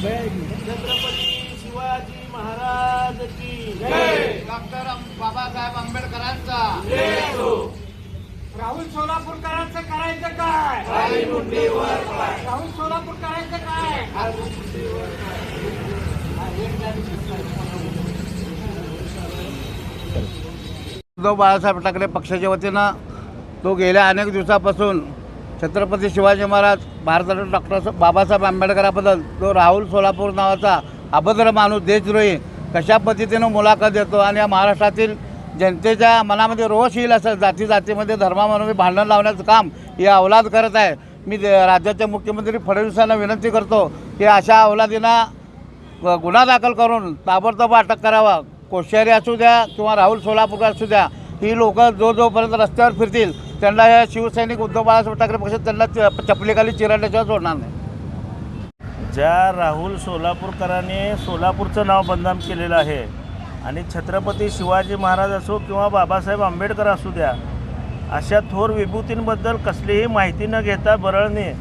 छत्रपती शिवाजी महाराज की डॉक्टर बाबासाहेब आंबेडकरांचा राहुल सोलापूरकरांचं करायचं काय? राहुल सोलापूर करायचं काय? उद्धव बाळासाहेब ठाकरे पक्षाच्या वतीनं तो गेल्या अनेक दिवसापासून छत्रपती शिवाजी महाराज भारतरत्न डॉक्टर बाबासाहेब आंबेडकराबद्दल तो राहुल सोलापूर नावाचा अभद्र माणूस देशद्रोही कशा पद्धतीनं मुलाखत देतो आणि या महाराष्ट्रातील जनतेच्या मनामध्ये रोष येईल असं जाती जातीमध्ये धर्मामध्ये भांडण लावण्याचं काम हे अवलाद करत आहे. मी राज्याचे मुख्यमंत्री फडणवीसांना विनंती करतो की अशा अवलादींना ग- गुन्हा दाखल करून ताबडतोब अटक करावा. कोश्यारी असू द्या किंवा राहुल सोलापूरकर असू द्या ही लोक जो जोपर्यंत रस्त्यावर फिरतील. त्यांना या शिवसैनिक उद्धव बाळासाहेब ठाकरे पक्ष त्यांना च- चपलीखाली चिरडल्याशिवाय सोडणार नाही. ज्या राहुल सोलापूरकरांनी सोलापूरचं नाव बदनाम केलेलं आहे आणि छत्रपती शिवाजी महाराज असो किंवा बाबासाहेब आंबेडकर असू द्या अशा थोर विभूतींबद्दल कसलीही माहिती न घेता बरळणे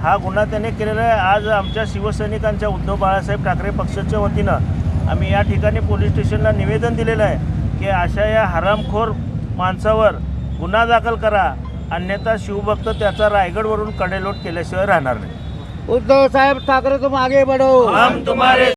हा गुन्हा त्याने केलेला आहे. आज आमच्या शिवसैनिकांच्या उद्धव बाळासाहेब ठाकरे पक्षाच्या वतीनं आम्ही या ठिकाणी पोलीस स्टेशनला निवेदन दिलेलं आहे. की अशा या हरामखोर माणसावर गुन्हा दाखल करा. अन्यथा शिवभक्त त्याचा रायगडवरून कडेलोट केल्याशिवाय राहणार नाही. उद्धव साहेब ठाकरे तुम आगे बढ़ो. हम तुम्हारे